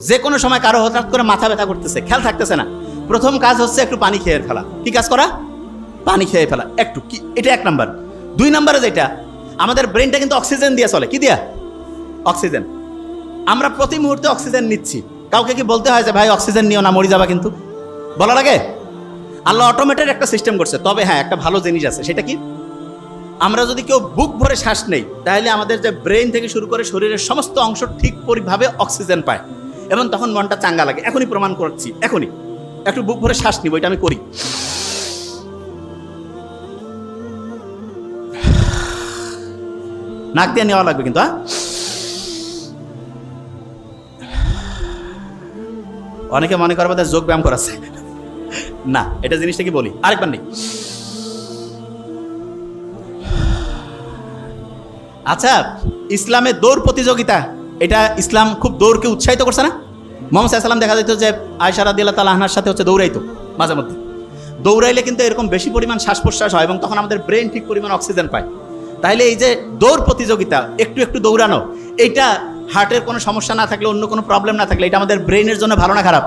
যে কোনো সময় কারও হঠাৎ করে মাথা ব্যথা করতেছে, খেয়াল থাকতেছে না। প্রথম কাজ হচ্ছে একটু পানি খেয়ে ফেলা। কি কাজ করা? পানি খেয়ে ফেলা। একটু, কি, এটা এক নাম্বার। দুই নাম্বারে যেটা, আমাদের ব্রেনটা কিন্তু অক্সিজেন দিয়ে চলে। কি দিয়া? অক্সিজেন আমরা প্রতি মুহূর্তে অক্সিজেন নিচ্ছি। কাউকে কি বলতে হয় যে, ভাই অক্সিজেন নিও না, মরে যাবা কিন্তু? বলা লাগে আল্লাহ অটোমেটেড একটা সিস্টেম করছে। তবে হ্যাঁ একটা ভালো জিনিস আছে। সেটা কি? আমরা যদি কেউ বুক ভরে শ্বাস নেই, তাহলে আমাদের যে ব্রেন থেকে শুরু করে শরীরের সমস্ত অংশ ঠিক পরিভাবে অক্সিজেন পায়। এবং তখন মনটা চাঙ্গা লাগে। এখনই প্রমাণ করছি, এখনই। একটু বুক ভরে শ্বাস নিব, এটা আমি করি। নাক দিয়ে নেওয়া লাগবে কিন্তু হ্যাঁ অনেকে মনে করবে তার যোগ ব্যায়াম করাচ্ছে। না, এটা জিনিসটা কি বলি? আরেকবার নেই। আচ্ছা ইসলামে দৌড় প্রতিযোগিতা। এটা ইসলাম খুব দৌড়কে উৎসাহিত করছে না? মোহাম্মদ সাল্লাম দেখা যেত যে আয়সা রাদিয়াল্লাহ তালা আহনার সাথে হচ্ছে দৌড়াইতো, মাঝে মধ্যে। দৌড়াইলে কিন্তু এরকম বেশি পরিমাণ শ্বাস প্রশ্বাস হয় এবং তখন আমাদের ব্রেন ঠিক পরিমাণ অক্সিজেন পায়। তাহলে এই যে দৌড় প্রতিযোগিতা, একটু একটু দৌড়ানো, এইটা হার্টের কোনো সমস্যা না থাকলে, অন্য কোনো প্রবলেম না থাকলে, এটা আমাদের ব্রেনের জন্য ভালো না খারাপ?